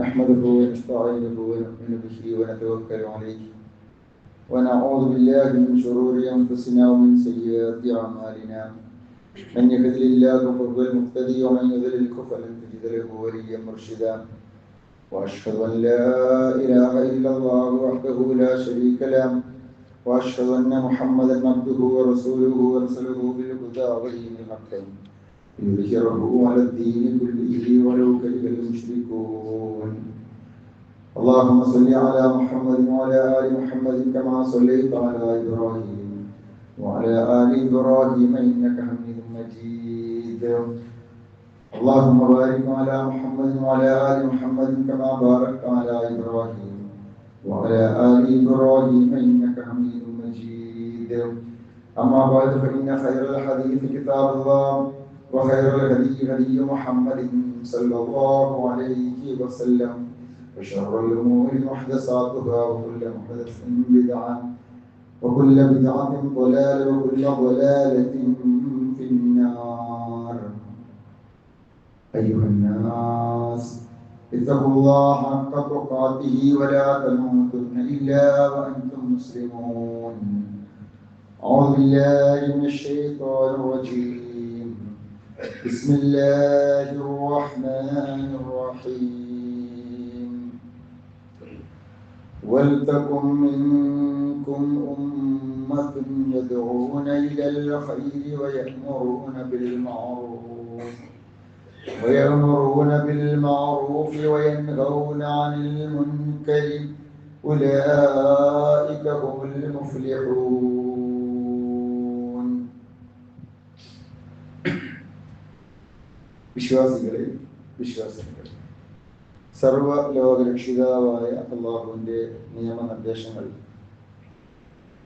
نحمده ونستعينه ونؤمن به ونتوكل عليه. ونعوذ بالله من شرور أنفسنا ومن سيئات أعمالنا. من يهد الله فهو المهتدي ومن يضلل فلن تجد له وليا مرشدا. وأشهد أن لا إله إلا الله وحده لا شريك له. وأشهد أن محمدا عبده ورسوله ورسله بالهدى ودين الحق ليظهره على الدين كله ولو كره المشركون. اللهم صل على محمد وعلى آل محمد كما صليت على إبراهيم وعلى آل إبراهيم إنك حميد مجيد. اللهم بارك على محمد وعلى آل محمد كما باركت على إبراهيم وعلى آل إبراهيم إنك حميد مجيد. أما بعد فإن خير الحديث كتاب الله. وخير الهدي هدي محمد صلى الله عليه وسلم وشر الأمور محدثاتها وكل محدث بدعة وكل بدعة ضلالة وكل ضلالة في النار. أيها الناس اتقوا الله حق تقاته ولا تموتن إلا وأنتم مسلمون. أعوذ بالله من الشيطان الرجيم. بسم الله الرحمن الرحيم. ولتكن منكم أمة يدعون إلى الخير ويأمرون بالمعروف. ويأمرون بالمعروف وينهون عن المنكر. أولئك هم المفلحون. വിശ്വാസികളെ വിശ്വാസികൾ. സർവ ലോകരക്ഷിതാവായ അള്ളാഹുവിന്റെ നിയമനിർദ്ദേശങ്ങൾ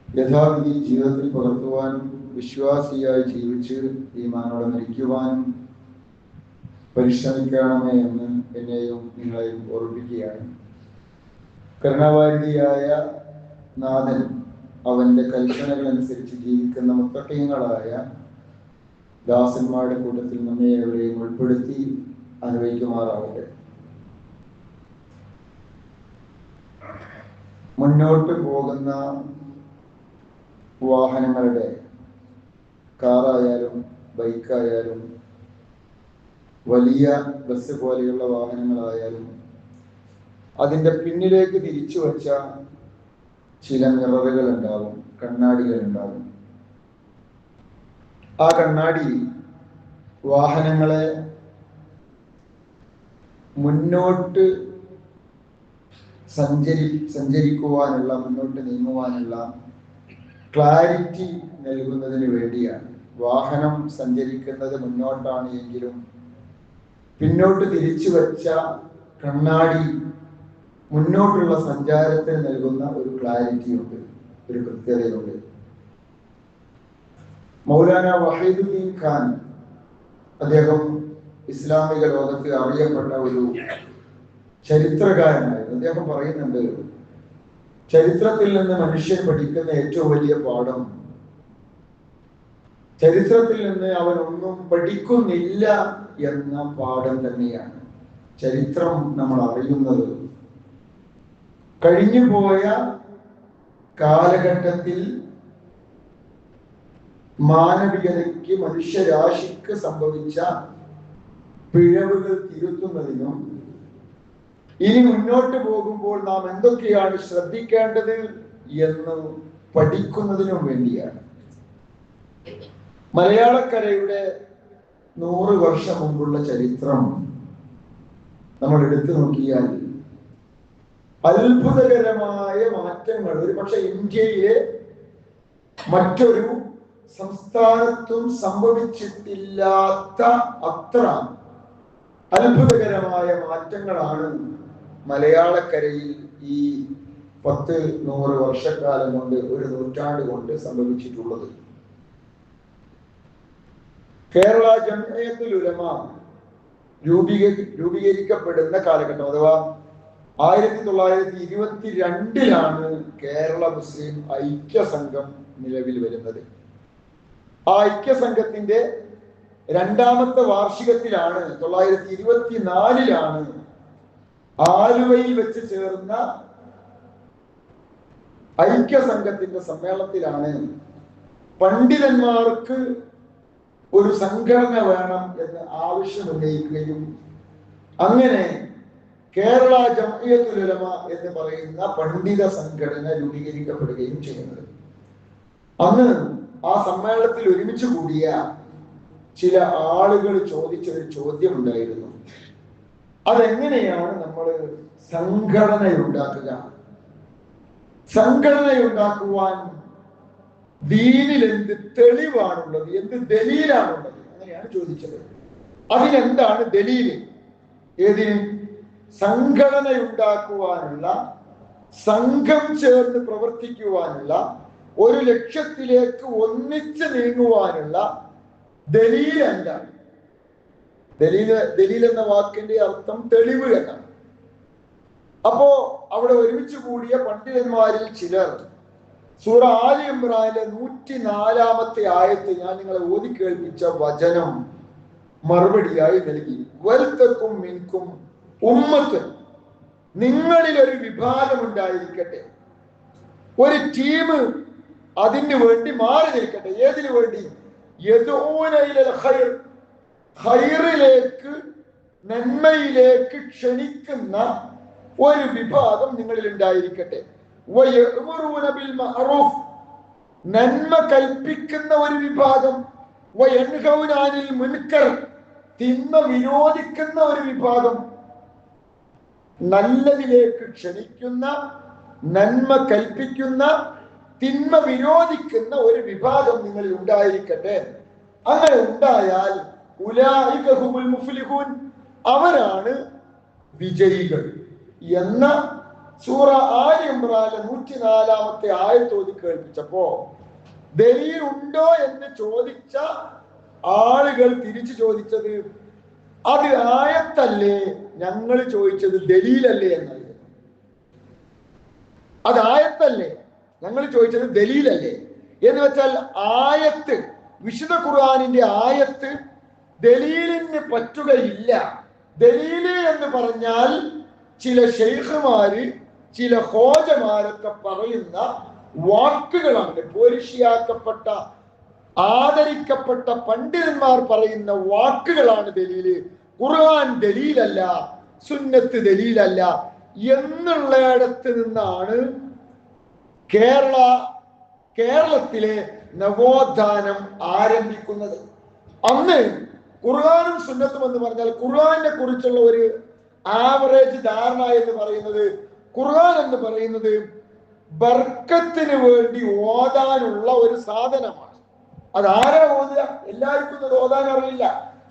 യഥാവിധി ജീവിതത്തിൽ പകർത്തുവാനും വിശ്വാസിയായി ജീവിച്ച് ഈമാനോടെ മരിക്കുവാനും പരിശ്രമിക്കണമേ എന്ന് എന്നെയും നിങ്ങളെയും ഓർമ്മിക്കുകയാണ് കരുണാവാരിധിയായ നാഥൻ അവന്റെ കൽപ്പനകൾ അനുസരിച്ച് ജീവിക്കുന്ന മുത്തക്കയങ്ങളായ ദാസന്മാരുടെ കൂട്ടത്തിൽ നമ്മെ എവിടെയും ഉൾപ്പെടുത്തി അനുഭവിക്കുമാറാവട്ടെ മുന്നോട്ട് പോകുന്ന വാഹനങ്ങളുടെ കാറായാലും ബൈക്കായാലും വലിയ ബസ് പോലെയുള്ള വാഹനങ്ങളായാലും അതിന്റെ പിന്നിലേക്ക് തിരിച്ചു വച്ച ചില മിററുകൾ ഉണ്ടാവും കണ്ണാടികൾ ഉണ്ടാവും ആ കണ്ണാടി വാഹനങ്ങളെ മുന്നോട്ട് സഞ്ചരി സഞ്ചരിക്കുവാനുള്ള മുന്നോട്ട് നീങ്ങുവാനുള്ള ക്ലാരിറ്റി നൽകുന്നതിന് വേണ്ടിയാണ്. വാഹനം സഞ്ചരിക്കുന്നത് മുന്നോട്ടാണ് എങ്കിലും പിന്നോട്ട് തിരിച്ചു വച്ച കണ്ണാടി മുന്നോട്ടുള്ള സഞ്ചാരത്തിന് നൽകുന്ന ഒരു ക്ലാരിറ്റി ഉണ്ട് ഒരു കൃത്യതയുണ്ട്. മൗലാന വഹീദുദ്ദീൻ ഖാൻ അദ്ദേഹം ഇസ്ലാമിക ലോകത്ത് അറിയപ്പെട്ട ഒരു ചരിത്രകാരനായിരുന്നു. അദ്ദേഹം പറയുന്നുണ്ട് ചരിത്രത്തിൽ നിന്ന് മനുഷ്യൻ പഠിക്കുന്ന ഏറ്റവും വലിയ പാഠം ചരിത്രത്തിൽ നിന്ന് അവൻ ഒന്നും പഠിക്കുന്നില്ല എന്ന പാഠം തന്നെയാണ്. ചരിത്രം നമ്മൾ അറിയുന്നത്. കഴിഞ്ഞുപോയ കാലഘട്ടത്തിൽ മാനവികതയ്ക്ക് മനുഷ്യരാശിക്ക് സംഭവിച്ച പിഴവുകൾ തിരുത്തുന്നതിനും ഇനി മുന്നോട്ട് പോകുമ്പോൾ നാം എന്തൊക്കെയാണ് ശ്രദ്ധിക്കേണ്ടത് എന്ന് പഠിക്കുന്നതിനും വേണ്ടിയാണ്. മലയാളക്കരയുടെ നൂറ് വർഷം മുമ്പുള്ള ചരിത്രം നമ്മൾ എടുത്തു നോക്കിയാൽ അത്ഭുതകരമായ മാറ്റങ്ങൾ. ഒരു പക്ഷെ ഇന്ത്യയിലെ മറ്റൊരു സംസ്ഥാനത്തും സംഭവിച്ചിട്ടില്ലാത്ത അത്ര അത്ഭുതകരമായ മാറ്റങ്ങളാണ് മലയാളക്കരയിൽ ഈ പത്ത് നൂറ് വർഷക്കാലം കൊണ്ട് ഒരു നൂറ്റാണ്ട് കൊണ്ട് സംഭവിച്ചിട്ടുള്ളത്. കേരള ജമയത്തുൽ ഉലമ രൂപീകരി രൂപീകരിക്കപ്പെടുന്ന കാലഘട്ടം അഥവാ ആയിരത്തി തൊള്ളായിരത്തി ഇരുപത്തി രണ്ടിലാണ് കേരള മുസ്ലിം ഐക്യ സംഘം നിലവിൽ വരുന്നത് ആ ഐക്യ സംഘത്തിന്റെ രണ്ടാമത്തെ വാർഷികത്തിലാണ് തൊള്ളായിരത്തി ഇരുപത്തിനാലിലാണ് ആലുവയിൽ വെച്ച് ചേർന്ന ഐക്യസംഘത്തിന്റെ സമ്മേളനത്തിലാണ് പണ്ഡിതന്മാർക്ക് ഒരു സംഘടന വേണം എന്ന് ആവശ്യം ഉന്നയിക്കുകയും അങ്ങനെ കേരള ജമയത്തുലമ എന്ന് പറയുന്ന പണ്ഡിത സംഘടന രൂപീകരിക്കപ്പെടുകയും ചെയ്യുന്നത്. അന്ന് ആ സമ്മേളനത്തിൽ ഒരുമിച്ച് കൂടിയ ചില ആളുകൾ ചോദിച്ച ഒരു ചോദ്യം ഉണ്ടായിരുന്നു അതെങ്ങനെയാണ് നമ്മൾ സംഘടന ഉണ്ടാക്കുക സംഘടന ഉണ്ടാക്കുവാൻ ദീനിൽ എന്ത് തെളിവാണുള്ളത്? എന്ത് ദലീലാണുള്ളത്? അങ്ങനെയാണ് ചോദിച്ചത്. അതിനെന്താണ് ദലീൽ? ഏതിന്? സംഘടന ഉണ്ടാക്കുവാനുള്ള സംഘം ചേർന്ന് പ്രവർത്തിക്കുവാനുള്ള ഒരു ലക്ഷ്യത്തിലേക്ക് ഒന്നിച്ച് നീങ്ങുവാനുള്ള ദലീൽ എന്താണ് ദലീൽ ദലീൽ എന്ന വാക്കിന്റെ അർത്ഥം തെളിവ് എന്നാണ്. അപ്പോ അവിടെ ഒരുമിച്ച് കൂടിയ പണ്ഡിതന്മാരിൽ ചിലർ സൂറ ആലി ഇമ്രാനിലെ നൂറ്റി നാലാമത്തെ ആയത്ത് ഞാൻ നിങ്ങളെ ഓതി കേൾപ്പിച്ച വചനം മറുപടിയായി നൽകി. വൽത്തക്കും മിൻകും ഉമ്മത്ത് നിങ്ങളിൽ ഒരു വിഭാഗം ഉണ്ടായിരിക്കട്ടെ. ഒരു ടീം അതിന് വേണ്ടി മാറി നിൽക്കട്ടെ. ഏതിനു വേണ്ടി? ഹൈറിലേക്ക് നന്മയിലേക്ക് ക്ഷണിക്കുന്ന ഒരു വിഭാഗം നിങ്ങളിൽ ഉണ്ടായിരിക്കട്ടെ. നന്മ കൽപ്പിക്കുന്ന ഒരു വിഭാഗം. മുൻകർ. തിന്മ വിരോധിക്കുന്ന ഒരു വിഭാഗം. നല്ലതിലേക്ക് ക്ഷണിക്കുന്ന നന്മ കൽപ്പിക്കുന്ന തിന്മ വിരോധിക്കുന്ന ഒരു വിഭാഗം നിങ്ങളിൽ ഉണ്ടായിരിക്കട്ടെ. അങ്ങനെ ഉണ്ടായാൽ മുഫ്ലിഹൂൻ അവരാണ് വിജയികൾ എന്ന സൂറ ആലി നൂറ്റി നൂറ്റിനാലാമത്തെ ആയത്തോതി കേൾപ്പിച്ചപ്പോ ദലീൽ ഉണ്ടോ എന്ന് ചോദിച്ച ആളുകൾ തിരിച്ചു ചോദിച്ചത് അത് ആയത്തല്ലേ? ഞങ്ങൾ ചോദിച്ചത് ദലീലല്ലേ എന്നായിരുന്നു. അത് ആയത്തല്ലേ? ഞങ്ങൾ ചോദിച്ചത് ദലീലല്ലേ? എന്ന് വെച്ചാൽ ആയത്ത് വിശുദ്ധ ഖുർആാനിന്റെ ആയത്ത് ദലീലിന് പറ്റുകയില്ല. ദലീൽ എന്ന് പറഞ്ഞാൽ ചില ഷെയ്ഖുമാര് ചില ഹോജമാരൊക്കെ പറയുന്ന വാക്കുകളാണ്. പോരിഷിയാക്കപ്പെട്ട ആദരിക്കപ്പെട്ട പണ്ഡിതന്മാർ പറയുന്ന വാക്കുകളാണ് ദലീൽ. ഖുർആൻ ദലീലല്ല സുന്നത്ത് ദലീലല്ല. എന്നുള്ളയിടത്ത് നിന്നാണ് കേരള കേരളത്തിലെ നവോത്ഥാനം ആരംഭിക്കുന്നത്. അന്ന് ഖുർആാനും സുന്നത്തും എന്ന് പറഞ്ഞാൽ ഖുർആാനെ കുറിച്ചുള്ള ഒരു ആവറേജ് ധാരണ എന്ന് പറയുന്നത് ഖുർആൻ എന്ന് പറയുന്നത് ബർക്കത്തിന് വേണ്ടി ഓതാനുള്ള ഒരു സാധനമാണ്. അത് ആരാ ഓതുക? എല്ലാവർക്കും അത് ഓതാൻ അറിയില്ല.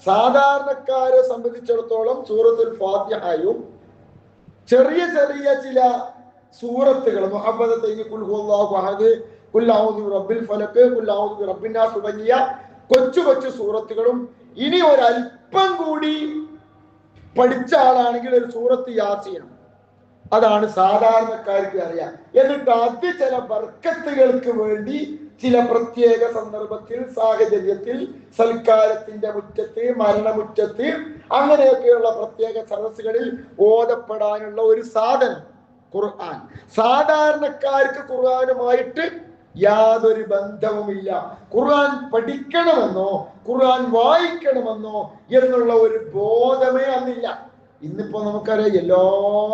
സാധാരണക്കാരെ സംബന്ധിച്ചിടത്തോളം സൂറത്തുൽ ഫാത്തിഹയും ചെറിയ ചെറിയ ചില സൂറത്തുകൾ മുഹമ്മദ് റബ്ബിൽ തുടങ്ങിയ കൊച്ചു കൊച്ചു സൂറത്തുകളും ഇനി ഒരല്പം കൂടി പഠിച്ച ആളാണെങ്കിൽ ഒരു സൂറത്ത് യാസീനം അതാണ് സാധാരണക്കാർക്ക് അറിയാം. എന്നിട്ട് അത് ചില വർക്കത്തുകൾക്ക് വേണ്ടി ചില പ്രത്യേക സന്ദർഭത്തിൽ സാഹചര്യത്തിൽ സൽക്കാരത്തിന്റെ മുറ്റത്ത് മരണമുറ്റത്ത് അങ്ങനെയൊക്കെയുള്ള പ്രത്യേക സദസ്സുകളിൽ ഓതപ്പെടാനുള്ള ഒരു സാധനം. ഖുർആൻ. സാധാരണക്കാർക്ക് ഖുർആനുമായിട്ട് യാതൊരു ബന്ധവുമില്ല. ഖുർആൻ പഠിക്കണമെന്നോ ഖുർആൻ വായിക്കണമെന്നോ എന്നുള്ള ഒരു ബോധമേ അന്നില്ല. ഇന്നിപ്പോ നമുക്കറിയാം എല്ലാ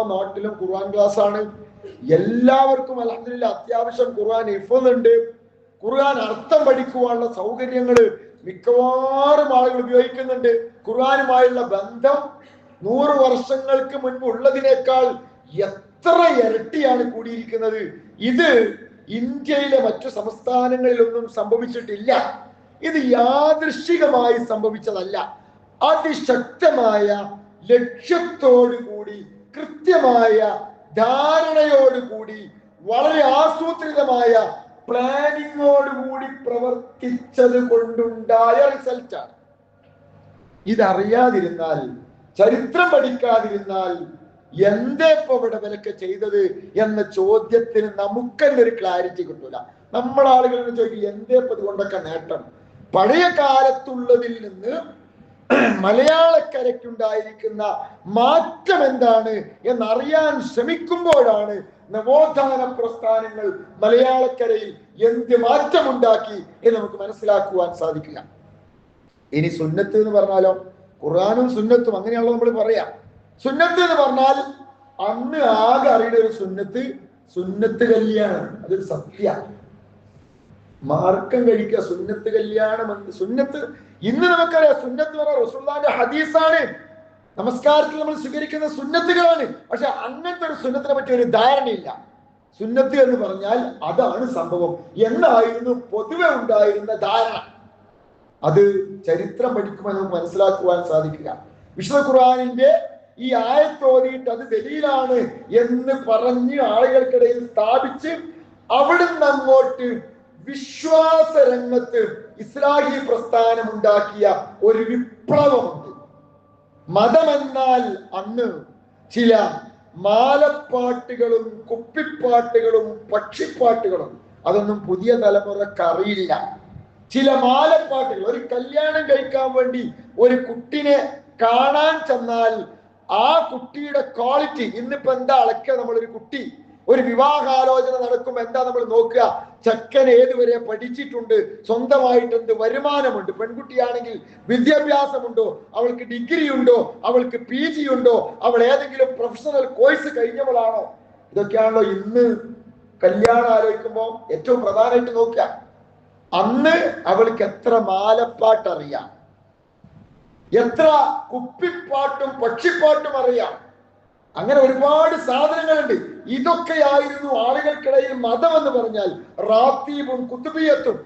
നാട്ടിലും ഖുർആൻ ക്ലാസ് ആണ് എല്ലാവർക്കും അലഹദില്ല അത്യാവശ്യം ഖുർആൻ ഇഫുന്നുണ്ട് ഖുർആൻ അർത്ഥം പഠിക്കുവാനുള്ള സൗകര്യങ്ങൾ മിക്കവാറും ആളുകൾ ഉപയോഗിക്കുന്നുണ്ട്. ഖുർആനുമായുള്ള ബന്ധം നൂറ് വർഷങ്ങൾക്ക് മുൻപ് ഉള്ളതിനേക്കാൾ എത്ര ഇരട്ടിയാണ് കൂടിയിരിക്കുന്നത്? ഇത് ഇന്ത്യയിലെ മറ്റു സംസ്ഥാനങ്ങളിലൊന്നും സംഭവിച്ചിട്ടില്ല. ഇത് യാദൃശികമായി സംഭവിച്ചതല്ല. അതിശക്തമായ ലക്ഷ്യത്തോടു കൂടി കൃത്യമായ ധാരണയോടുകൂടി വളരെ ആസൂത്രിതമായ പ്ലാനിങ്ങോട് കൂടി പ്രവർത്തിച്ചത് കൊണ്ടുണ്ടായ റിസൾട്ടാണ്. ഇതറിയാതിരുന്നാൽ ചരിത്രം പഠിക്കാതിരുന്നാൽ എന്തേ ഇപ്പൊ ഇവിടെ വിലക്ക് ചെയ്തത് എന്ന ചോദ്യത്തിന് നമുക്കന്നെ ഒരു ക്ലാരിറ്റി കിട്ടൂല. നമ്മളാളുകൾ ചോദിക്കും എന്തേ ഇപ്പൊ ഇതുകൊണ്ടൊക്കെ നേട്ടം? പഴയ കാലത്തുള്ളതിൽ നിന്ന് മലയാളക്കരയ്ക്കുണ്ടായിരിക്കുന്ന മാറ്റം എന്താണ് എന്നറിയാൻ ശ്രമിക്കുമ്പോഴാണ് നവോത്ഥാന പ്രസ്ഥാനങ്ങൾ മലയാളക്കരയിൽ എന്ത് മാറ്റമുണ്ടാക്കി എന്ന് നമുക്ക് മനസ്സിലാക്കുവാൻ സാധിക്കില്ല ഇനി സുന്നത്ത് എന്ന് പറഞ്ഞാലോ? ഖുർആാനും സുന്നത്തും അങ്ങനെയാണല്ലോ നമ്മൾ പറയാം. സുന്നത്ത് എന്ന് പറഞ്ഞാൽ അന്ന് ആകെ അറിയുന്ന ഒരു സുന്നത്ത് സുന്നത്ത് കല്യാണം. അതൊരു സത്യ. മാർക്കം കഴിക്കുക സുന്നത്ത് കല്യാണം എന്ന്. സുന്നത്ത് ഇന്ന് നമുക്കറിയാം. സുന്നത്ത് പറഞ്ഞ റസൂള്ളാന്റെ ഹദീസാണ്. നമസ്കാരത്തിൽ നമ്മൾ സ്വീകരിക്കുന്ന സുന്നത്തുകളാണ്. പക്ഷെ അങ്ങനത്തെ ഒരു സുന്നത്തിനെ പറ്റി ഒരു ധാരണയില്ല. സുന്നത്ത് എന്ന് പറഞ്ഞാൽ അതാണ് സംഭവം. എന്നായിരുന്നു പൊതുവെ ഉണ്ടായിരുന്ന ധാരണ. അത് ചരിത്രം പഠിക്കുമ്പോൾ നമുക്ക് മനസ്സിലാക്കുവാൻ സാധിക്കുക. വിശുദ്ധ ഖുർആാനിന്റെ ഈ ആയത്തോതിയിട്ട് അത് ദലീലാണ് എന്ന് പറഞ്ഞ് ആളുകൾക്കിടയിൽ സ്ഥാപിച്ച് അവിടുന്ന് അങ്ങോട്ട് വിശ്വാസ രംഗത്ത് ഇസ്ലാഹി പ്രസ്ഥാനം ഉണ്ടാക്കിയ ഒരു വിപ്ലവമുണ്ട്. മതമെന്നാൽ അന്ന് ചില മാലപ്പാട്ടുകളും കുപ്പിപ്പാട്ടുകളും പക്ഷിപ്പാട്ടുകളും അതൊന്നും പുതിയ തലമുറയ്ക്ക് അറിയില്ല. ചില മാലപ്പാട്ടുകൾ ഒരു കല്യാണം കഴിക്കാൻ വേണ്ടി ഒരു കുട്ടിനെ കാണാൻ ചെന്നാൽ ആ കുട്ടിയുടെ ക്വാളിറ്റി ഇന്നിപ്പോ എന്താ അളക്കുക നമ്മളൊരു കുട്ടി? ഒരു വിവാഹാലോചന നടക്കുമ്പോൾ എന്താ നമ്മൾ നോക്കുക? ചെക്കൻ ഏതുവരെ പഠിച്ചിട്ടുണ്ട്? സ്വന്തമായിട്ട് എന്ത് വരുമാനമുണ്ട്? പെൺകുട്ടിയാണെങ്കിൽ വിദ്യാഭ്യാസമുണ്ടോ? അവൾക്ക് ഡിഗ്രി ഉണ്ടോ? അവൾക്ക് പി ജി ഉണ്ടോ? അവൾ ഏതെങ്കിലും പ്രൊഫഷണൽ കോഴ്സ് കഴിഞ്ഞവളാണോ? ഇതൊക്കെയാണല്ലോ ഇന്ന് കല്യാണം ആലോചിക്കുമ്പോൾ ഏറ്റവും പ്രധാനമായിട്ട് നോക്കുക. അന്ന് അവൾക്ക് എത്ര മാലപ്പാട്ട് അറിയാം എത്ര കുപ്പിപ്പാട്ടും പക്ഷിപ്പാട്ടും അറിയാം. അങ്ങനെ ഒരുപാട് സാധനങ്ങളുണ്ട്. ഇതൊക്കെയായിരുന്നു ആളുകൾക്കിടയിൽ മതം എന്ന് പറഞ്ഞാൽ റാത്തീബും കുത്തുബിയത്തും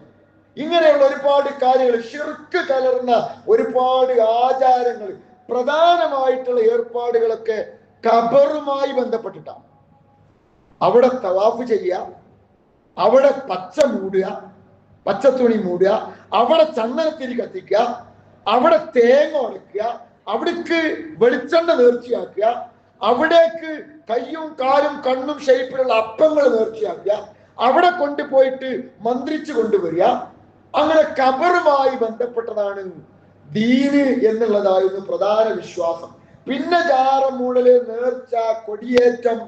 ഇങ്ങനെയുള്ള ഒരുപാട് കാര്യങ്ങൾ ഷിർക്ക് കലർന്ന ഒരുപാട് ആചാരങ്ങൾ പ്രധാനമായിട്ടുള്ള ഏർപ്പാടുകളൊക്കെ കബറുമായി ബന്ധപ്പെട്ടിട്ടാണ് അവിടെ തവാഫ് ചെയ്യുക അവിടെ പച്ച മൂടുക പച്ച തുണി മൂടുക അവിടെ ചന്ദനത്തിരി കത്തിക്കുക അവിടെ തേങ്ങ ഉടക്കുക അവിടേക്ക് വെളിച്ചെണ്ണ നേർച്ചയാക്കുക അവിടേക്ക് കയ്യും കാലും കണ്ണും ഷേപ്പിലുള്ള അപ്പങ്ങൾ നേർച്ചയാക്കുക അവിടെ കൊണ്ടുപോയിട്ട് മന്ത്രിച്ചു കൊണ്ടുവരിക. അങ്ങനെ കബറുമായി ബന്ധപ്പെട്ടതാണ് ദീന് എന്നുള്ളതായിരുന്നു പ്രധാന വിശ്വാസം. പിന്നെ ജാറം മൂടൽ നേർച്ച കൊടിയേറ്റം.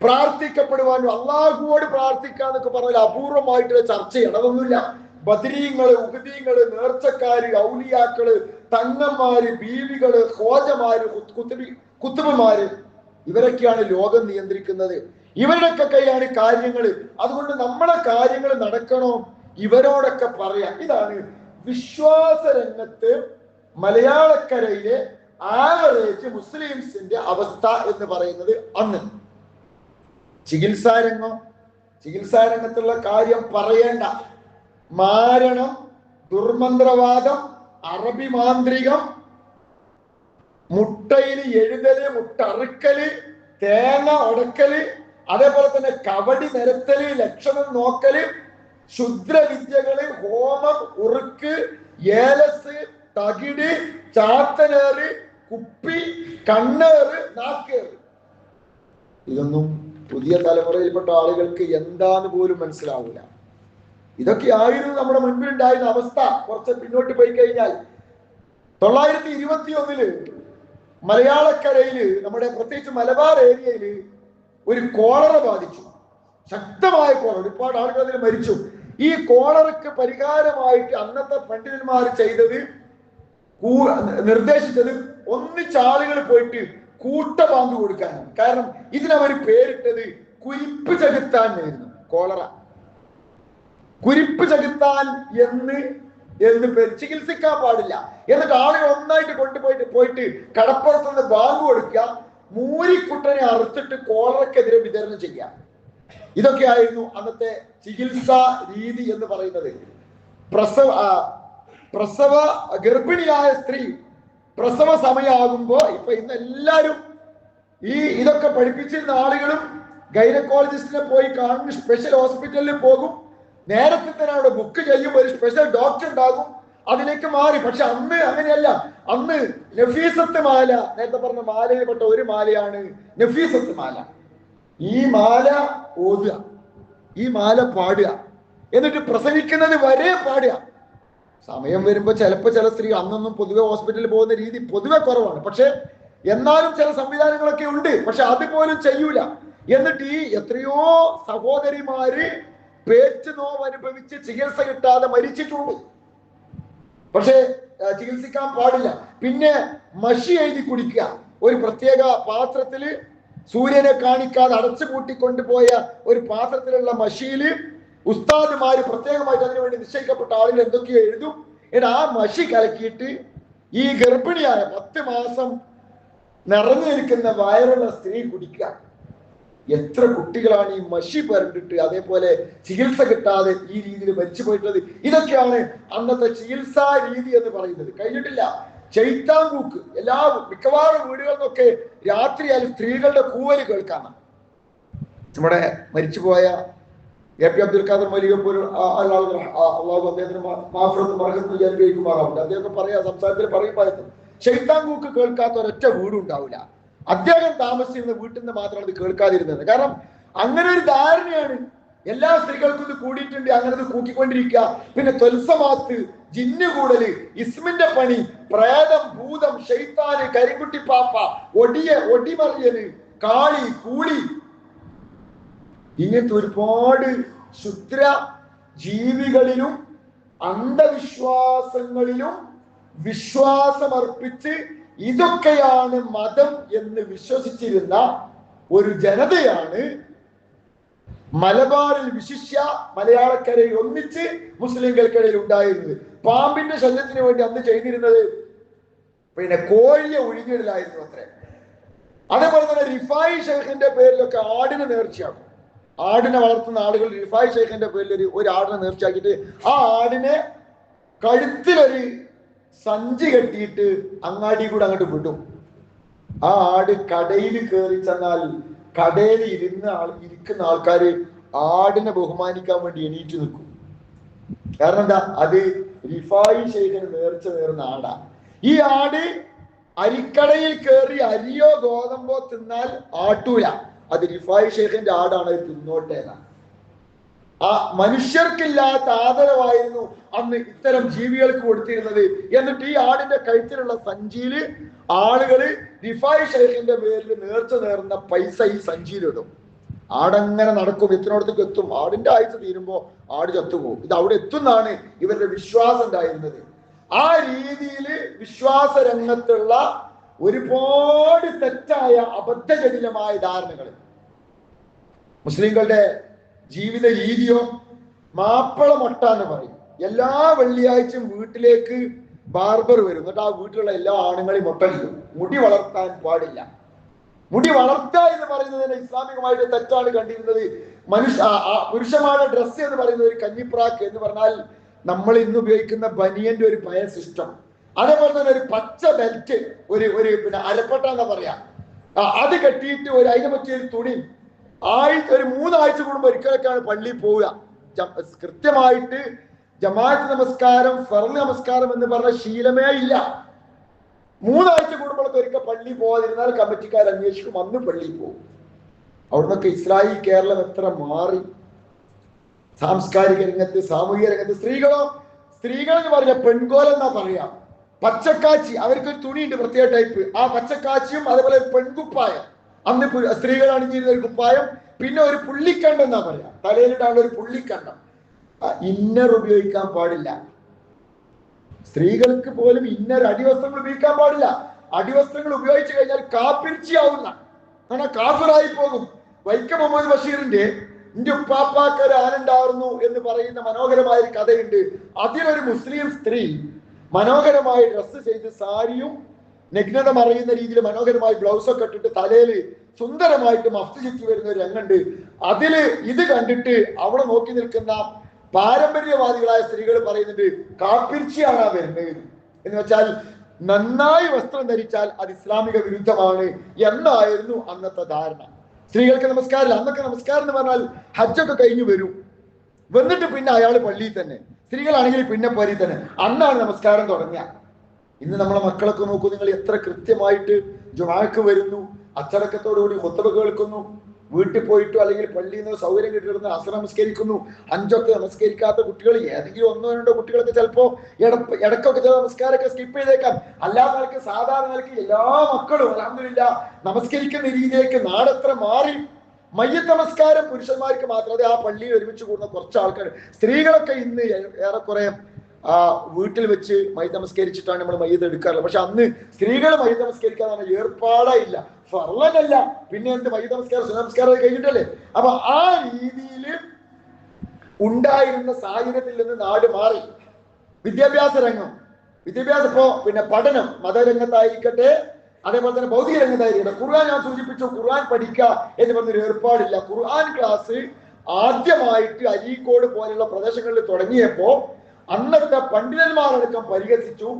പ്രാർത്ഥിക്കപ്പെടുവാനും അള്ളാഹുവോട് പ്രാർത്ഥിക്കാന്നൊക്കെ പറഞ്ഞാൽ അപൂർവമായിട്ടുള്ള ചർച്ചയാണ് അതൊന്നുമില്ല ബദരീങ്ങൾ ഉഹദീങ്ങൾ നേർച്ചക്കാര് ഔലിയാക്കൾ തങ്ങന്മാര് ബീവികൾ ഹോജമാര് കുത്തുബി കുത്തുബമാര് ഇവരൊക്കെയാണ് ലോകം നിയന്ത്രിക്കുന്നത്. ഇവരുടെയൊക്കെ കൈയാണ് കാര്യങ്ങൾ അതുകൊണ്ട് നമ്മളെ കാര്യങ്ങൾ നടക്കണോ? ഇവരോടൊക്കെ പറയാം. ഇതാണ് വിശ്വാസ രംഗത്ത് മലയാളക്കരയിലെ ആവറേജ് മുസ്ലിംസിന്റെ അവസ്ഥ എന്ന് പറയുന്നത് അന്ന്. ചികിത്സാരംഗം ചികിത്സാരംഗത്തുള്ള കാര്യം പറയേണ്ട. മാരണം ദുർമന്ത്രവാദം അറബി മാന്ത്രികം മുട്ടയിൽ എഴുതൽ മുട്ടറുക്കൽ തേങ്ങ ഉടക്കൽ അതേപോലെ തന്നെ കവടി നിരത്തൽ ലക്ഷണം നോക്കൽ ക്ഷുദ്രവിദ്യകൾ ഹോമം ഉറുക്ക് ഏലസ് തകിട് ചാത്തനേറ് കുപ്പി കണ്ണേറ് നാക്കേറ്. ഇതൊന്നും പുതിയ തലമുറയിൽപ്പെട്ട ആളുകൾക്ക് എന്താന്ന് പോലും മനസ്സിലാവില്ല ഇതൊക്കെ ആയിരുന്നു നമ്മുടെ മുൻപിൽ ഉണ്ടായിരുന്ന അവസ്ഥ. കുറച്ച് പിന്നോട്ട് പോയി കഴിഞ്ഞാൽ തൊള്ളായിരത്തി ഇരുപത്തി ഒന്നിൽ മലയാളക്കരയിൽ നമ്മുടെ പ്രത്യേകിച്ച് മലബാർ ഏരിയയിൽ ഒരു കോളറ ബാധിച്ചു. ശക്തമായ കോളർ ഒരുപാട് ആളുകൾ അതിൽ മരിച്ചു. ഈ കോളറക്ക് പരിഹാരമായിട്ട് അന്നത്തെ പണ്ഡിതന്മാർ ചെയ്തത് നിർദ്ദേശിച്ചത് ഒന്നിച്ച് ആളുകൾ പോയിട്ട് കൂട്ടപാമ്പ് കൊടുക്കാനാണ്. കാരണം ഇതിനവർ പേരിട്ടത് കുരിപ്പ് ചകുത്താൻ ആയിരുന്നു കോളറ. കുരിപ്പ് ചകുത്താൻ എന്ന് എന്ന് ചികിത്സിക്കാൻ പാടില്ല. എന്നിട്ട് ആളുകൾ ഒന്നായിട്ട് കൊണ്ടുപോയിട്ട് പോയിട്ട് കടപ്പുറത്ത് നിന്ന് ബാങ്ക് കൊടുക്കുക മൂരിക്കുട്ടനെ അറുത്തിട്ട് കോളറക്കെതിരെ വിതരണം ചെയ്യാം ഇതൊക്കെയായിരുന്നു അന്നത്തെ ചികിത്സാ രീതി എന്ന് പറയുന്നത്. പ്രസവ പ്രസവ ഗർഭിണിയായ സ്ത്രീ പ്രസവ സമയമാകുമ്പോ ഇപ്പൊ ഇന്ന് എല്ലാരും ഈ ഇതൊക്കെ പഠിപ്പിച്ചിരുന്ന ആളുകളും ഗൈനക്കോളജിസ്റ്റിനെ പോയി കാണുന്ന സ്പെഷ്യൽ ഹോസ്പിറ്റലിൽ പോകും നേരത്തെ തന്നെ അവിടെ ബുക്ക് ചെയ്യുമ്പോൾ ഒരു സ്പെഷ്യൽ ഡോക്ടർ ഉണ്ടാകും. അതിലേക്ക് മാറി. പക്ഷെ അന്ന് അങ്ങനെയല്ല. അന്ന് നഫീസത്ത് മാല നേരത്തെ പറഞ്ഞ മാലയിൽപ്പെട്ട ഒരു മാലയാണ് നഫീസത്ത് മാല. ഈ മാല ഓതുക. ഈ മാല പാടുക. എന്നിട്ട് പ്രസവിക്കുന്നത് വരെ പാടുക. സമയം വരുമ്പോൾ ചിലപ്പോൾ ചില സ്ത്രീ അന്നൊന്നും പൊതുവെ ഹോസ്പിറ്റലിൽ പോകുന്ന രീതി പൊതുവെ കുറവാണ്. പക്ഷെ എന്നാലും ചില സംവിധാനങ്ങളൊക്കെ ഉണ്ട്. പക്ഷെ അതുപോലും ചെയ്യൂല. എന്നിട്ട് ഈ എത്രയോ സഹോദരിമാര് പേറ്റ് നോവ് അനുഭവിച്ച് ചികിത്സ കിട്ടാതെ മരിച്ചിട്ടുള്ളൂ പക്ഷേ ചികിത്സിക്കാൻ പാടില്ല. പിന്നെ മഷി എഴുതി കുടിക്കുക. ഒരു പ്രത്യേക പാത്രത്തിൽ സൂര്യനെ കാണിക്കാതെ അടച്ചു പൂട്ടിക്കൊണ്ടുപോയ ഒരു പാത്രത്തിലുള്ള മഷിയിൽ ഉസ്താദുമാര് പ്രത്യേകമായിട്ട് അതിനുവേണ്ടി നിശ്ചയിക്കപ്പെട്ട ആളുകൾ എന്തൊക്കെയോ എഴുതും. എന്നിട്ട് ആ മഷി കലക്കിയിട്ട് ഈ ഗർഭിണിയായ പത്ത് മാസം നിറഞ്ഞു നിൽക്കുന്ന വയറുള്ള സ്ത്രീ കുടിക്കുക. എത്ര കുട്ടികളാണ് ഈ മഷി പരണ്ടിട്ട് അതേപോലെ ചികിത്സ കിട്ടാതെ ഈ രീതിയിൽ മരിച്ചു പോയിട്ടുള്ളത്? ഇതൊക്കെയാണ് അന്നത്തെ ചികിത്സാ രീതി എന്ന് പറയുന്നത്. കഴിഞ്ഞിട്ടില്ല. ചൈത്താങ്കൂക്ക് എല്ലാ മിക്കവാറും വീടുകളിൽ നിന്നൊക്കെ രാത്രിയായാലും സ്ത്രീകളുടെ കൂവൽ കേൾക്കാനാണ് നമ്മുടെ മരിച്ചുപോയ എ പി അബ്ദുൽ ഖാദർ മലിക പോലും അള്ളാഹു അദ്ദേഹം പറയാ സംസാരത്തിൽ പറയും പറയുമ്പോൾ ചൈത്താങ്കൂക്ക് കേൾക്കാത്ത ഒരൊറ്റ വീടും ഉണ്ടാവില്ല അദ്ദേഹം താമസിച്ചിരുന്ന വീട്ടിൽ നിന്ന് മാത്രമാണ് ഇത് കേൾക്കാതിരുന്നത്. കാരണം അങ്ങനെ ഒരു ധാരണയാണ് എല്ലാ സ്ത്രീകൾക്കും ഇത് കൂടിയിട്ടുണ്ട് അങ്ങനെ ഇത് കൂട്ടിക്കൊണ്ടിരിക്കുക പിന്നെ തൊൽസമാത്ത് ജിന്നു കൂടൽ ഇസ്മിന്റെ പണി പ്രേതം ഭൂതം ഷെയ്ത്താന് കരിക്കുട്ടി പാപ്പ ഒടിയ ഒടിമറിയന് കാളി കൂളി. ഇങ്ങനത്തെ ഒരുപാട് ശുദ്ര ജീവികളിലും അന്ധവിശ്വാസങ്ങളിലും വിശ്വാസമർപ്പിച്ച് ഇതൊക്കെയാണ് മതം എന്ന് വിശ്വസിച്ചിരുന്ന ഒരു ജനതയാണ് മലബാറിൽ വിശിഷ്യ മലയാളക്കരയിൽ ഒന്നിച്ച് മുസ്ലിങ്ങൾക്കിടയിൽ ഉണ്ടായിരുന്നത്. പാമ്പിന്റെ ശല്യത്തിന് വേണ്ടി അന്ന് ചെയ്തിരുന്നത് പിന്നെ കോഴിയെ ഒഴിഞ്ഞിടലായിരുന്നു അത്രേ. അതേപോലെ തന്നെ റിഫായി ഷെയ്ഖിന്റെ പേരിലൊക്കെ ആടിനെ നേർച്ചയാക്കും. ആടിനെ വളർത്തുന്ന ആളുകൾ റിഫായി ഷെയ്ഖിന്റെ പേരിൽ ഒരു ഒരു ആടിനെ നേർച്ചയാക്കിയിട്ട് ആ ആടിനെ കഴുത്തിലൊരു സഞ്ചി കെട്ടിയിട്ട് അങ്ങാടി കൂടെ അങ്ങോട്ട് വിടും. ആ ആട് കടയിൽ കയറി ചെന്നാൽ കടയിൽ ഇരുന്ന ആൾ ഇരിക്കുന്ന ആൾക്കാര് ആടിനെ ബഹുമാനിക്കാൻ വേണ്ടി എണീറ്റ് നിൽക്കും. കാരണം എന്താ? അത് റിഫായി ഷെയ്ഖിന് നേർച്ച നേർന്ന ആടാ. ഈ ആട് അരിക്കടയിൽ കയറി അരിയോ ഗോതമ്പോ തിന്നാൽ ആട്ടൂല. അത് റിഫായി ശേഖന്റെ ആടാണ് അത് തിന്നോട്ടെ എന്നാണ്. ആ മനുഷ്യർക്കില്ലാത്ത ആദരവായിരുന്നു അന്ന് ഇത്തരം ജീവികൾക്ക് കൊടുത്തിരുന്നത്. എന്നിട്ട് ഈ ആടിന്റെ കഴുത്തിലുള്ള സഞ്ചിയിൽ ആളുകൾ ദിഫായ് ഷെയ്ഖിന്റെ പേരിൽ നേർച്ച നേർന്ന പൈസ ഈ സഞ്ചിയിലിടും ആടങ്ങനെ നടക്കും എത്തിനോടത്തേക്ക് എത്തും. ആടിന്റെ ആയുസ് തീരുമ്പോ ആട് ചത്തുപോകും. ഇത് അവിടെ എത്തുന്നാണ് ഇവരുടെ വിശ്വാസം ഉണ്ടായിരുന്നത്. ആ രീതിയിൽ വിശ്വാസ രംഗത്തുള്ള ഒരുപാട് തെറ്റായ അബദ്ധജടിലമായ ധാരണകൾ. മുസ്ലിങ്ങളുടെ ജീവിത രീതിയോ മാപ്പിള മൊട്ട എന്ന് പറയും. എല്ലാ വെള്ളിയാഴ്ചയും വീട്ടിലേക്ക് ബാർബർ വരും. എന്നിട്ട് ആ വീട്ടിലുള്ള എല്ലാ ആണുങ്ങളെയും മൊട്ടലിടും മുടി വളർത്താൻ പാടില്ല. മുടി വളർത്തുക എന്ന് പറയുന്നത് ഇസ്ലാമികമായിട്ട് തെറ്റാണ് കണ്ടിരുന്നത്. മനുഷ്യ പുരുഷമായ ഡ്രസ്സ് എന്ന് പറയുന്നത് ഒരു കഞ്ഞിപ്രാക്ക് എന്ന് പറഞ്ഞാൽ നമ്മൾ ഇന്ന് ഉപയോഗിക്കുന്ന ബനിയന്റെ ഒരു പഴയ സിസ്റ്റം അതേപോലെ തന്നെ ഒരു പച്ച ബെൽറ്റ് ഒരു ഒരു പിന്നെ അരപ്പട്ട എന്താ പറയാ. അത് കെട്ടിയിട്ട് ഒരു അതിനെ പറ്റിയ ഒരു തുണി ആഴ്ച ഒരു മൂന്നാഴ്ച കൂടുമ്പോൾ ഒരിക്കലൊക്കെയാണ് പള്ളിയിൽ പോവുക. കൃത്യമായിട്ട് ജമാഅത്ത് നമസ്കാരം ഫറന്ന് നമസ്കാരം എന്ന് പറഞ്ഞ ശീലമേ ഇല്ല. മൂന്നാഴ്ച കൂടുമ്പോഴൊക്കെ ഒരിക്കൽ പള്ളി പോകാതിരുന്നാൽ കമ്മിറ്റിക്കാർ അന്വേഷിക്കും അന്ന് പള്ളിയിൽ പോകും. അവിടുന്നൊക്കെ ഇസ്രായേൽ കേരളം എത്ര മാറി. സാംസ്കാരിക രംഗത്ത് സാമൂഹിക രംഗത്ത് സ്ത്രീകളോ സ്ത്രീകൾ എന്ന് പറഞ്ഞ പെൺകോലം എന്നാ പറയാം. പച്ചക്കാച്ചി അവർക്ക് ഒരു തുണിയുണ്ട് പ്രത്യേക ടൈപ്പ്. ആ പച്ചക്കാച്ചിയും അതേപോലെ പെൺകുപ്പായം. അന്ന് സ്ത്രീകൾ അണിഞ്ഞിരുന്ന ഒരു കുപ്പായം പിന്നെ ഒരു പുള്ളിക്കണ്ടം എന്നാ പറയാ. തലയിലിടാനുള്ള ഒരു പുള്ളിക്കണ്ടം. ഇന്നർ ഉപയോഗിക്കാൻ പാടില്ല. സ്ത്രീകൾക്ക് പോലും ഇന്നർ അടിവസ്ത്രങ്ങൾ ഉപയോഗിക്കാൻ പാടില്ല. അടിവസ്ത്രങ്ങൾ ഉപയോഗിച്ചു കഴിഞ്ഞാൽ കാപ്പിർച്ചിയാവുന്ന കാരണം കാഫിറായി പോകും. വൈക്കം മുഹമ്മദ് ബഷീറിന്റെ എന്റെ ഉപ്പാപ്പാക്കൊരു ആനുണ്ടായിരുന്നു എന്ന് പറയുന്ന മനോഹരമായ ഒരു കഥയുണ്ട്. അതിലൊരു മുസ്ലിം സ്ത്രീ മനോഹരമായി ഡ്രസ്സ് ചെയ്ത് സാരിയും നഗ്നത മറയുന്ന രീതിയിൽ മനോഹരമായി ബ്ലൗസ് ഒക്കെ ഇട്ടിട്ട് തലയിൽ സുന്ദരമായിട്ട് മഫ്ത് ചുറ്റി വരുന്ന ഒരു രംഗുണ്ട് അതിൽ ഇത് കണ്ടിട്ട് അവിടെ നോക്കി നിൽക്കുന്ന പാരമ്പര്യവാദികളായ സ്ത്രീകൾ പറയുന്നുണ്ട് കാപ്പിർച്ചിയാണ് ആ വരുന്നത്. എന്ന് വെച്ചാൽ നന്നായി വസ്ത്രം ധരിച്ചാൽ അത് ഇസ്ലാമിക വിരുദ്ധമാണ് എന്നായിരുന്നു അന്നത്തെ ധാരണ. സ്ത്രീകൾക്ക് നമസ്കാരം അന്നൊക്കെ നമസ്കാരം എന്ന് പറഞ്ഞാൽ ഹജ്ജൊക്കെ കഴിഞ്ഞു വരും. വന്നിട്ട് പിന്നെ അയാൾ പള്ളിയിൽ തന്നെ. സ്ത്രീകളാണെങ്കിൽ പിന്നെ പരി തന്നെ. അന്നാണ് നമസ്കാരം തുടങ്ങിയ ഇന്ന് നമ്മളെ മക്കളൊക്കെ നോക്കൂ നിങ്ങൾ എത്ര കൃത്യമായിട്ട് ജുമാക്ക് വരുന്നു അച്ചടക്കത്തോടുകൂടി കൊത്തബ കേൾക്കുന്നു വീട്ടിൽ പോയിട്ടോ അല്ലെങ്കിൽ പള്ളിയിൽ നിന്ന് സൗകര്യം കിട്ടിയിരുന്ന അസർ നമസ്കരിക്കുന്നു അഞ്ചൊക്കെ നമസ്കരിക്കാത്ത കുട്ടികൾ ഏതെങ്കിലും ഒന്നോ രണ്ടോ കുട്ടികളൊക്കെ ചിലപ്പോ ഇട- ഇടക്കൊക്കെ ചില നമസ്കാരമൊക്കെ സ്കിപ്പ് ചെയ്തേക്കാം. അല്ലാതെ നിലയ്ക്ക് സാധാരണ നിലയ്ക്ക് എല്ലാ മക്കളും അലഹമില്ല നമസ്കരിക്കുന്ന രീതിയിലേക്ക് നാടെത്ര മാറി. മയ്യത്ത് നമസ്കാരം പുരുഷന്മാർക്ക് മാത്രമേ ആ പള്ളിയിൽ ഒരുമിച്ച് കൂടുന്ന കുറച്ച് ആൾക്കാർ സ്ത്രീകളൊക്കെ ഇന്ന് ഏറെക്കുറെ ആ വീട്ടിൽ വെച്ച് മയ്യത്ത് നമസ്കരിച്ചിട്ടാണ് നമ്മൾ മയ്യത് എടുക്കാറുള്ളത്. പക്ഷെ അന്ന് സ്ത്രീകൾ മയ്യ നമസ്കരിക്കാൻ പറഞ്ഞ ഏർപ്പാടേ ഇല്ല ഫർളനല്ല. പിന്നെ എന്ത് മയ്യ നമസ്കാരം സുനമസ്കാരം നമസ്കാരം കഴിഞ്ഞിട്ടല്ലേ? അപ്പൊ ആ രീതിയിൽ ഉണ്ടായിരുന്ന സാഹചര്യത്തിൽ നിന്ന് നാട് മാറി. വിദ്യാഭ്യാസ രംഗം. വിദ്യാഭ്യാസം ഇപ്പോ പിന്നെ പഠനം മതരംഗത്തായിരിക്കട്ടെ അതേപോലെ തന്നെ ഭൗതിക രംഗത്തായിരിക്കട്ടെ. ഖുർആൻ ഞാൻ സൂചിപ്പിച്ചു ഖുർആൻ പഠിക്കുക എന്ന് പറഞ്ഞൊരു ഏർപ്പാടില്ല. ഖുർആൻ ക്ലാസ് ആദ്യമായിട്ട് അരീക്കോട് പോലെയുള്ള പ്രദേശങ്ങളിൽ തുടങ്ങിയപ്പോ അന്നത്തെ പണ്ഡിതന്മാരടക്കം പരിഹസിച്ചു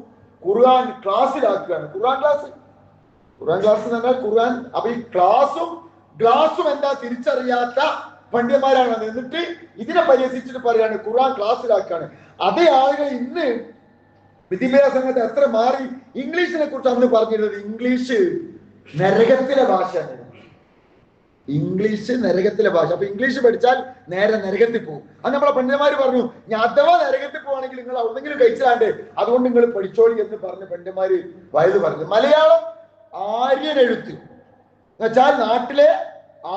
ഖുർആൻ ക്ലാസ്സിലാക്കുകയാണ്. ഖുർആൻ ക്ലാസ്? ഖുർആൻ ക്ലാസ് തന്നെ ഖുർആൻ അപ്പൊ ഈ ക്ലാസും ഗ്ലാസും എന്താ തിരിച്ചറിയാത്ത പണ്ഡിതന്മാരാണ് എന്നിട്ട് ഇതിനെ പരിഹസിച്ചിട്ട് പറയാണ് ഖുർആൻ ക്ലാസ്സിലാക്കുകയാണ്. അതേ ആളുകൾ ഇന്ന് വിദ്യാഭ്യാസ രംഗത്ത് എത്ര മാറി ഇംഗ്ലീഷിനെ കുറിച്ച് അന്ന് പറഞ്ഞിരുന്നത് ഇംഗ്ലീഷ് നരകത്തിലെ ഭാഷയാണ്. ഇംഗ്ലീഷ് നരകത്തിലെ ഭാഷ. അപ്പൊ ഇംഗ്ലീഷ് പഠിച്ചാൽ നേരെ നരകത്തിൽ പോകും. അത് നമ്മളെ പണ്ഡിതന്മാര് പറഞ്ഞു ഞാൻ അഥവാ നരകത്തിൽ പോവാണെങ്കിൽ നിങ്ങൾ അവിടെങ്കിലും കഴിച്ചാണ്ട് അതുകൊണ്ട് നിങ്ങൾ പഠിച്ചോളി എന്ന് പറഞ്ഞ പണ്ഡിതന്മാര് വയത് പറഞ്ഞു. മലയാളം ആര്യനെഴുത്ത്. എന്നുവെച്ചാൽ നാട്ടിലെ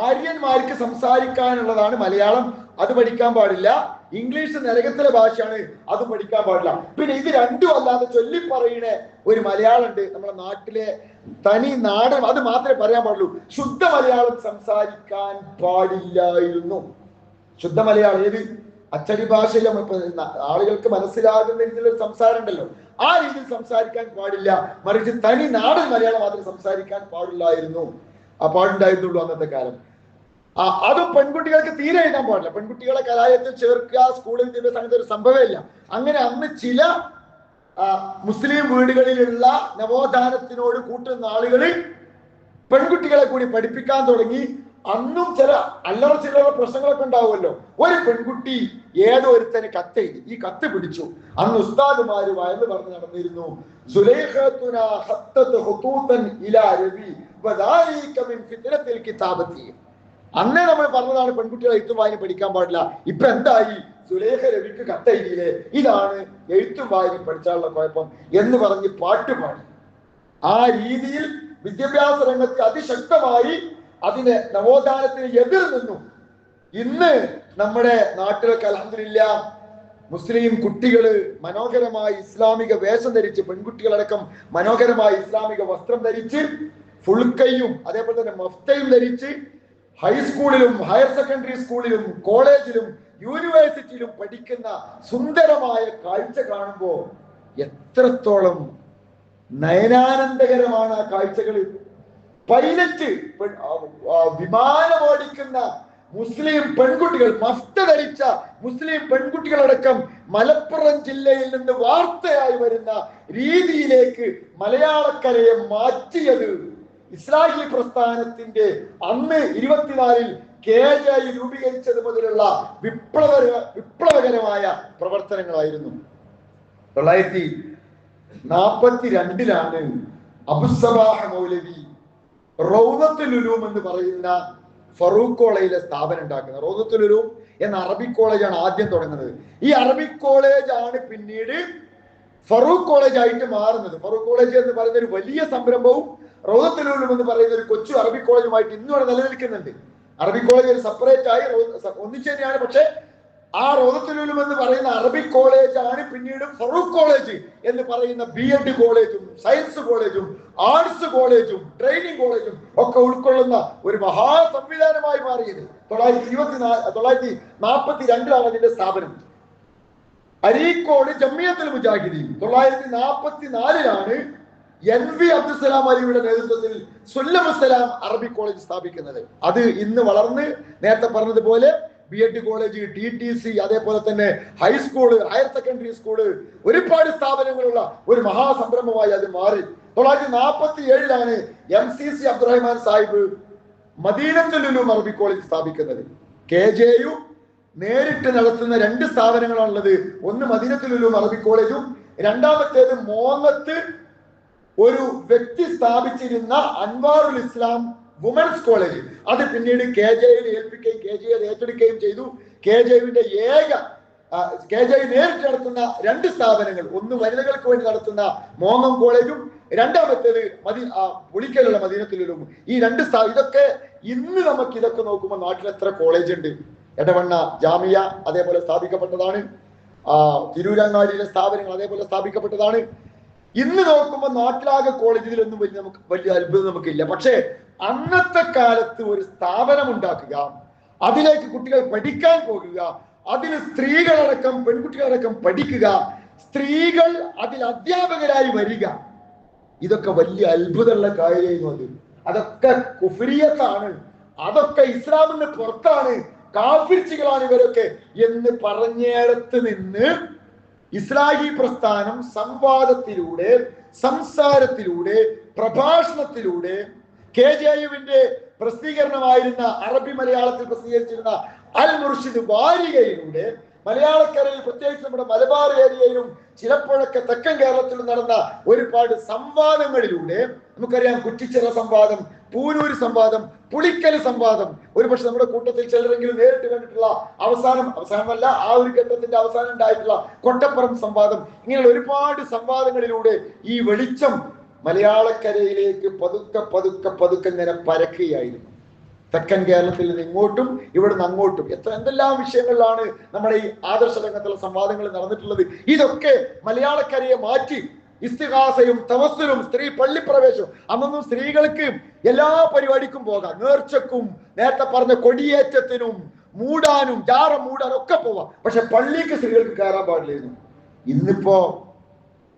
ആര്യന്മാർക്ക് സംസാരിക്കാനുള്ളതാണ് മലയാളം. അത് പഠിക്കാൻ പാടില്ല. ഇംഗ്ലീഷ് നരകത്തിലെ ഭാഷയാണ് അത് പഠിക്കാൻ പാടില്ല. പിന്നെ ഇത് രണ്ടും അല്ലാതെ ചൊല്ലി പറയുന്ന ഒരു മലയാളം ഉണ്ട് നമ്മുടെ നാട്ടിലെ തനി നാടൻ അത് മാത്രമേ പറയാൻ പാടുള്ളൂ. ശുദ്ധ മലയാളം സംസാരിക്കാൻ പാടില്ലായിരുന്നു. ശുദ്ധ മലയാളം ഏത്? അച്ചടി ഇപ്പൊ ആളുകൾക്ക് മനസ്സിലാകുന്ന രീതിയിൽ സംസാരം ഉണ്ടല്ലോ. ആ രീതിയിൽ സംസാരിക്കാൻ പാടില്ല. മറിച്ച് തനി നാടൻ മലയാളം മാത്രം സംസാരിക്കാൻ പാടില്ലായിരുന്നു. ആ പാടുണ്ടായിരുന്നുള്ളൂ അന്നത്തെ കാലം. ആ അതും പെൺകുട്ടികൾക്ക് തീരെ എഴുതാൻ പാടില്ല. പെൺകുട്ടികളെ കലാലയത്തിൽ ചേർക്കുക സ്കൂളിൽ വിദ്യാഭ്യാസം അങ്ങനത്തെ ഒരു സംഭവമില്ല അങ്ങനെ അന്ന് ചില മുസ്ലിം വീടുകളിലുള്ള നവോത്ഥാനത്തിനോട് കൂട്ടുന്ന ആളുകൾ പെൺകുട്ടികളെ കൂടി പഠിപ്പിക്കാൻ തുടങ്ങി അന്നും ചില അല്ലറ ചില്ലറ പ്രശ്നങ്ങളൊക്കെ ഉണ്ടാവുമല്ലോ. ഒരു പെൺകുട്ടി ഏതോ ഒരുത്തന് കത്തെഴുതി ഈ കത്ത് പിടിച്ചു. അന്ന് ഉസ്താദുമാര് വയന്ന് പറഞ്ഞു നടന്നിരുന്നു കിതാബത്തി. അന്നേ നമ്മൾ പറഞ്ഞതാണ് പെൺകുട്ടികളെ എഴുത്തും വായന പഠിക്കാൻ പാടില്ല. ഇപ്പൊ എന്തായി? സുലേഖ രവിക്ക് കത്തെഴുതിയില്ലേ? ഇതാണ് എഴുത്തും വായനയും പഠിച്ചാലുള്ള കുഴപ്പം എന്ന് പറഞ്ഞ് പാട്ട് പാടി. ആ രീതിയിൽ വിദ്യാഭ്യാസ രംഗത്ത് അതിശക്തമായി അതിന് നവോത്ഥാനത്തിന് എതിർ നിന്നു. ഇന്ന് നമ്മുടെ നാട്ടിലൊക്കെ അലഹമില്ല മുസ്ലിം കുട്ടികൾ മനോഹരമായി ഇസ്ലാമിക വേഷം ധരിച്ച് പെൺകുട്ടികളടക്കം മനോഹരമായി ഇസ്ലാമിക വസ്ത്രം ധരിച്ച് ഫുൾക്കൈയും അതേപോലെ തന്നെ മഫ്തയും ധരിച്ച് ഹൈസ്കൂളിലും ഹയർ സെക്കൻഡറി സ്കൂളിലും കോളേജിലും യൂണിവേഴ്സിറ്റിയിലും പഠിക്കുന്ന സുന്ദരമായ കാഴ്ച കാണുമ്പോൾ എത്രത്തോളം നയനാനന്ദകരമാണ് ആ കാഴ്ചകൾ പൈലറ്റ് വിമാനം ആ, മുസ്ലിം പെൺകുട്ടികൾ മസ്ത ധരിച്ച മുസ്ലിം പെൺകുട്ടികളടക്കം മലപ്പുറം ജില്ലയിൽ നിന്ന് വാർത്തയായി വരുന്ന രീതിയിലേക്ക് മലയാളക്കരയെ മാറ്റിയത് ഇസ്രായേലി പ്രസ്ഥാനത്തിന്റെ അന്ന് ഇരുപത്തിനാലിൽ കെ ജെ രൂപീകരിച്ചത് മുതലുള്ള വിപ്ലവ വിപ്ലവകരമായ പ്രവർത്തനങ്ങളായിരുന്നു. തൊള്ളായിരത്തി നാൽപ്പത്തി രണ്ടിലാണ് അബുസബാഹ മൗലവി റൗദത്തുലുലൂം എന്ന് പറയുന്ന ഫറൂഖ് കോളേജിലെ സ്ഥാപനം ഉണ്ടാക്കുന്നത്. റൗദത്തുലുലൂം എന്ന അറബിക് കോളേജാണ് ആദ്യം തുടങ്ങുന്നത്. ഈ അറബിക് കോളേജ് ആണ് പിന്നീട് ഫറൂഖ് കോളേജ് ആയിട്ട് മാറുന്നത്. ഫറൂഖ് കോളേജ് എന്ന് പറയുന്ന ഒരു വലിയ സംരംഭവും റൗദത്തുൽ ഉലൂം എന്ന് പറയുന്ന ഒരു കൊച്ചു അറബി കോളേജുമായിട്ട് ഇന്നും അവിടെ നിലനിൽക്കുന്നുണ്ട്. അറബി കോളേജ് ഒരു സെപ്പറേറ്റ് ആയി ഒന്നിച്ച് തന്നെയാണ്. പക്ഷെ ആ റോദത്തുലൂലും എന്ന് പറയുന്ന അറബി കോളേജ് ആണ് പിന്നീട് ഫറൂഖ് കോളേജ് എന്ന് പറയുന്ന ബി എഡ് കോളേജും സയൻസ് കോളേജും ആർട്സ് കോളേജും ട്രെയിനിങ് കോളേജും ഒക്കെ ഉൾക്കൊള്ളുന്ന ഒരു മഹാ സംവിധാനമായി മാറിയത് തൊള്ളായിരത്തി ഇരുപത്തി തൊള്ളായിരത്തി നാൽപ്പത്തി രണ്ടിലാണ് അതിന്റെ സ്ഥാപനം. അരീക്കോട് ജമ്മിയത്തിൽ മുജാഹിദീൻ തൊള്ളായിരത്തി നാൽപ്പത്തി നാലിലാണ് എൻ വി അബ്ദുസലാം അലിയുടെ നേതൃത്വത്തിൽ സുല്ലമുസലാം അറബി കോളേജ് സ്ഥാപിക്കുന്നത്. അത് ഇന്ന് വളർന്ന് നേരത്തെ പറഞ്ഞതുപോലെ B Ed college T T C അതേപോലെ തന്നെ ഹൈസ്കൂൾ ഹയർ സെക്കൻഡറി സ്കൂൾ ഒരുപാട് സ്ഥാപനങ്ങളുള്ള ഒരു മഹാസംരംഭമായി അത് മാറി. തൊള്ളായിരത്തി നാൽപ്പത്തി ഏഴിലാണ് M C C Abdurahman Sahib മദീനത്തുലും അറബി കോളേജ് സ്ഥാപിക്കുന്നത്. കെ ജെ യു നേരിട്ട് നടത്തുന്ന രണ്ട് സ്ഥാപനങ്ങളാണുള്ളത്. ഒന്ന് മദീനത്തുലും അറബി കോളേജും രണ്ടാമത്തേത് മോങ്ങത്ത് ഒരു വ്യക്തി സ്ഥാപിച്ചിരുന്ന അൻവാറുൽ ഇസ്ലാം വുമൻസ് കോളേജ് അത് പിന്നീട് കെ ജെയിൽ ഏൽപ്പിക്കുകയും കെ ജെ ഏറ്റെടുക്കുകയും ചെയ്തു. കെ ജെയുവിന്റെ ഏക കെ ജെ നേരിട്ട് നടത്തുന്ന രണ്ട് സ്ഥാപനങ്ങൾ. ഒന്ന് വനിതകൾക്ക് വേണ്ടി നടത്തുന്ന മോങ്ങം കോളേജും രണ്ടാമത്തേത് മതി പുളിക്കലുള്ള മദീനത്തിലും ഈ രണ്ട് സ്ഥാ ഇതൊക്കെ ഇന്ന് നമുക്ക് ഇതൊക്കെ നോക്കുമ്പോൾ നാട്ടിൽ എത്ര കോളേജ് ഉണ്ട്. എടവണ്ണ ജാമിയ അതേപോലെ സ്ഥാപിക്കപ്പെട്ടതാണ്. തിരൂരങ്ങാടിയിലെ സ്ഥാപനങ്ങൾ അതേപോലെ സ്ഥാപിക്കപ്പെട്ടതാണ്. ഇന്ന് നോക്കുമ്പോൾ നാട്ടിലാകെ കോളേജിലൊന്നും വലിയ നമുക്ക് വലിയ അത്ഭുതം നമുക്കില്ല. പക്ഷേ അന്നത്തെ കാലത്ത് ഒരു സ്ഥാപനം ഉണ്ടാക്കുക അതിലേക്ക് കുട്ടികൾ പഠിക്കാൻ പോകുക അതിൽ സ്ത്രീകളടക്കം പെൺകുട്ടികളടക്കം പഠിക്കുക സ്ത്രീകൾ അതിൽ അധ്യാപകരായി വരിക ഇതൊക്കെ വലിയ അത്ഭുതമുള്ള കാര്യമായിരുന്നു അത്. അതൊക്കെ കുഫിരിയത്താണ് അതൊക്കെ ഇസ്ലാമിന് പുറത്താണ് കാഫിർച്ചികളാണ് ഇവരൊക്കെ എന്ന് പറഞ്ഞേടത്ത് നിന്ന് ഇസ്ലാഹി പ്രസ്ഥാനം സംവാദത്തിലൂടെ സംസാരത്തിലൂടെ പ്രഭാഷണത്തിലൂടെ കെ ജെ യുവിന്റെ പ്രസിദ്ധീകരണമായിരുന്ന അറബി മലയാളത്തിൽ പ്രസിദ്ധീകരിച്ചിരുന്ന അൽ മുർഷിദ് വാരികയിലൂടെ മലയാളക്കരയിൽ പ്രത്യേകിച്ച് നമ്മുടെ മലബാർ ഏരിയയിലും ചിലപ്പോഴൊക്കെ തെക്കൻ കേരളത്തിൽ നടന്ന ഒരുപാട് സംവാദങ്ങളിലൂടെ നമുക്കറിയാം കുറ്റിച്ചിറ സംവാദം പൂനൂര് സംവാദം പുളിക്കൽ സംവാദം. ഒരുപക്ഷെ നമ്മുടെ കൂട്ടത്തിൽ ചിലരെങ്കിലും നേരിട്ട് കണ്ടിട്ടുള്ള അവസാനം അവസാനമല്ല ആ ഒരു ഘട്ടത്തിന്റെ അവസാനം ഉണ്ടായിട്ടുള്ള കൊട്ടപ്പുറം സംവാദം. ഇങ്ങനെയുള്ള ഒരുപാട് സംവാദങ്ങളിലൂടെ ഈ വെളിച്ചം മലയാളക്കരയിലേക്ക് പതുക്കെ പതുക്കെ പതുക്കെ ഇങ്ങനെ പരക്കുകയായിരുന്നു. തെക്കൻ കേരളത്തിൽ നിന്ന് ഇങ്ങോട്ടും ഇവിടുന്ന് അങ്ങോട്ടും. എത്ര എന്തെല്ലാം വിഷയങ്ങളിലാണ് നമ്മുടെ ഈ ആദർശ രംഗത്തുള്ള സംവാദങ്ങൾ നടന്നിട്ടുള്ളത്? ഇതൊക്കെ മലയാളക്കരയെ മാറ്റി ഇസ്തിഹാസയും തവസ്സലും സ്ത്രീ പള്ളിപ്രവേശവും അന്നൊന്നും സ്ത്രീകൾക്ക് എല്ലാ പരിപാടിക്കും പോകാം. നേർച്ചക്കും നേരത്തെ പറഞ്ഞ കൊടിയേറ്റത്തിനും മൂടാനും ജാറ മൂടാനും ഒക്കെ പോവാം. പക്ഷെ പള്ളിക്ക് സ്ത്രീകൾക്ക് കയറാൻ പാടില്ലായിരുന്നു. ഇന്നിപ്പോ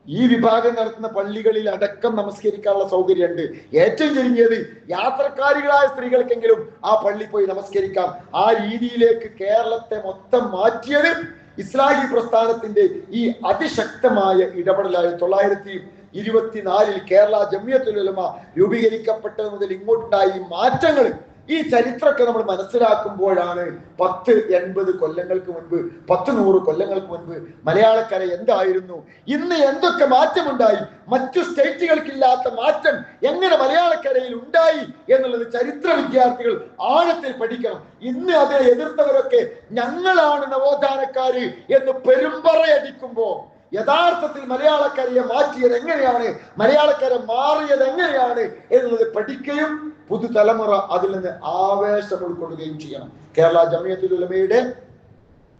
ഈ വിഭാഗം നടത്തുന്ന പള്ളികളിൽ അടക്കം നമസ്കരിക്കാനുള്ള സൗകര്യമുണ്ട്. ഏറ്റവും ചുരുങ്ങിയത് യാത്രക്കാരികളായ സ്ത്രീകൾക്കെങ്കിലും ആ പള്ളി പോയി നമസ്കരിക്കാം. ആ രീതിയിലേക്ക് കേരളത്തെ മൊത്തം മാറ്റിയത് ഇസ്ലാഹി പ്രസ്ഥാനത്തിന്റെ ഈ അതിശക്തമായ ഇടപെടലായ തൊള്ളായിരത്തി ഇരുപത്തിനാലിൽ കേരള ജമിയത്തുൽ ഉലമ രൂപീകരിക്കപ്പെട്ടത് മുതൽ ഇങ്ങോട്ടുണ്ടായ ഈ മാറ്റങ്ങൾ ഈ ചരിത്രമൊക്കെ നമ്മൾ മനസ്സിലാക്കുമ്പോഴാണ് പത്ത് എൺപത് കൊല്ലങ്ങൾക്ക് മുൻപ് പത്ത് നൂറ് കൊല്ലങ്ങൾക്ക് മുൻപ് മലയാളക്കര എന്തായിരുന്നു? ഇന്ന് എന്തൊക്കെ മാറ്റമുണ്ടായി? മറ്റു സ്റ്റേറ്റുകൾക്കില്ലാത്ത മാറ്റം എങ്ങനെ മലയാളക്കരയിൽ ഉണ്ടായി എന്നുള്ളത് ചരിത്ര വിദ്യാർത്ഥികൾ ആഴത്തിൽ പഠിക്കണം. ഇന്ന് അതിനെ എതിർത്തവരൊക്കെ ഞങ്ങളാണ് നവോത്ഥാനക്കാര് എന്ന് പെരുമ്പറയടിക്കുമ്പോ യഥാർത്ഥത്തിൽ മലയാളക്കരയെ മാറ്റിയത് എങ്ങനെയാണ്? മലയാളക്കാരെ മാറിയത് എങ്ങനെയാണ് എന്നുള്ളത് പഠിക്കുകയും പുതുതലമുറ അതിൽ നിന്ന് ആവേശം ഉൾക്കൊള്ളുകയും ചെയ്യണം. കേരള ജമിയത്തുൽ ഉലമയുടെ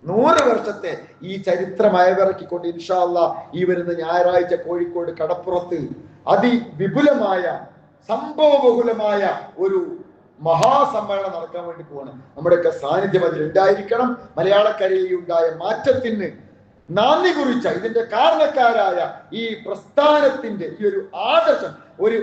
നൂറ് വർഷത്തെ ഈ ചരിത്രം അയവിറക്കിക്കൊണ്ട് ഇൻഷാല്ല ഈ വരുന്ന ഞായറാഴ്ച കോഴിക്കോട് കടപ്പുറത്ത് അതിവിപുലമായ സംഭവബഹുലമായ ഒരു മഹാസമ്മേളനം നടക്കാൻ വേണ്ടി പോവാണ്. നമ്മുടെയൊക്കെ സാന്നിധ്യം അതിൽ ഉണ്ടായിരിക്കണം മലയാളക്കരയിൽ ഉണ്ടായ മാറ്റത്തിന് നാന്ദി കുറിച്ച ഇതിന്റെ കാരണക്കാരായ ഈ പ്രസ്ഥാനത്തിന്റെ ഈ ഒരു ആദർശം ഒരു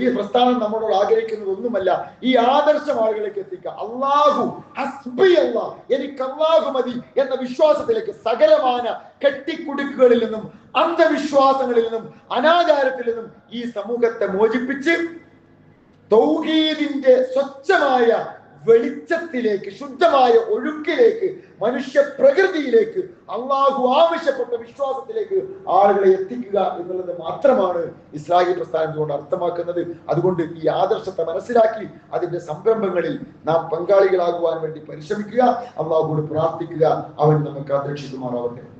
ഈ പ്രസ്ഥാനം നമ്മളോട് ആഗ്രഹിക്കുന്നത് ഒന്നുമല്ല ഈ ആദർശം ആളുകളിലേക്ക് എത്തിക്കുക. അള്ളാഹു ഹസ്ബി അല്ലാ എനിക്ക് അള്ളാഹു മതി എന്ന വിശ്വാസത്തിലേക്ക് സകലമാന കെട്ടിക്കുടുക്കുകളിൽ നിന്നും അന്ധവിശ്വാസങ്ങളിൽ നിന്നും അനാചാരത്തിൽ നിന്നും ഈ സമൂഹത്തെ മോചിപ്പിച്ച് തൗഹീദിന്റെ സ്വച്ഛമായ വെളിച്ചത്തിലേക്ക് ശുദ്ധമായ ഒഴുക്കിലേക്ക് മനുഷ്യ പ്രകൃതിയിലേക്ക് അള്ളാഹു ആവശ്യപ്പെട്ട വിശ്വാസത്തിലേക്ക് ആളുകളെ എത്തിക്കുക എന്നുള്ളത് മാത്രമാണ് ഇസ്ലാഹി പ്രസ്ഥാനം കൊണ്ട് അർത്ഥമാക്കുന്നത്. അതുകൊണ്ട് ഈ ആദർശത്തെ മനസ്സിലാക്കി അതിന്റെ സംരംഭങ്ങളിൽ നാം പങ്കാളികളാകുവാൻ വേണ്ടി പരിശ്രമിക്കുക. അള്ളാഹുവോട് പ്രാർത്ഥിക്കുക. അവൻ നമുക്ക് അപേക്ഷിക്കുമാറാവട്ടെ